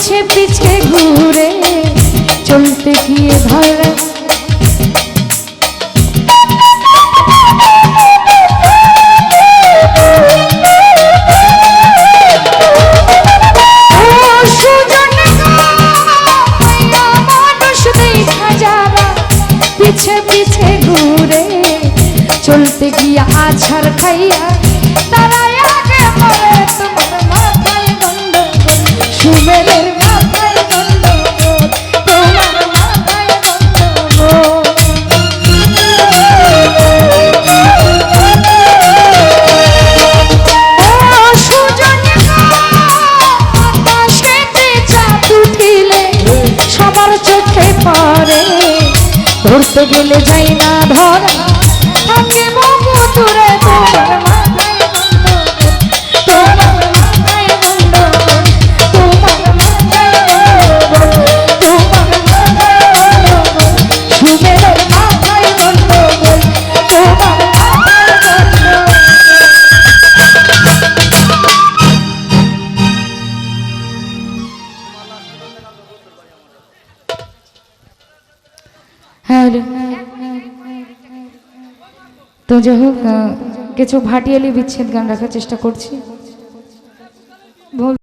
পিছে পিছে ঘুরে চলতে গিয়ে ধরা পিছে ঘুরে চলতে গিয়া আছার খাইয়া তারা ধরতে গেলে যাই না ধরা। আমি বহু দূরে তোমার মাথায় হ্যালো তো যাই হোক কিছু ভাটিয়ালি বিচ্ছেদ গান রাখার চেষ্টা করছি।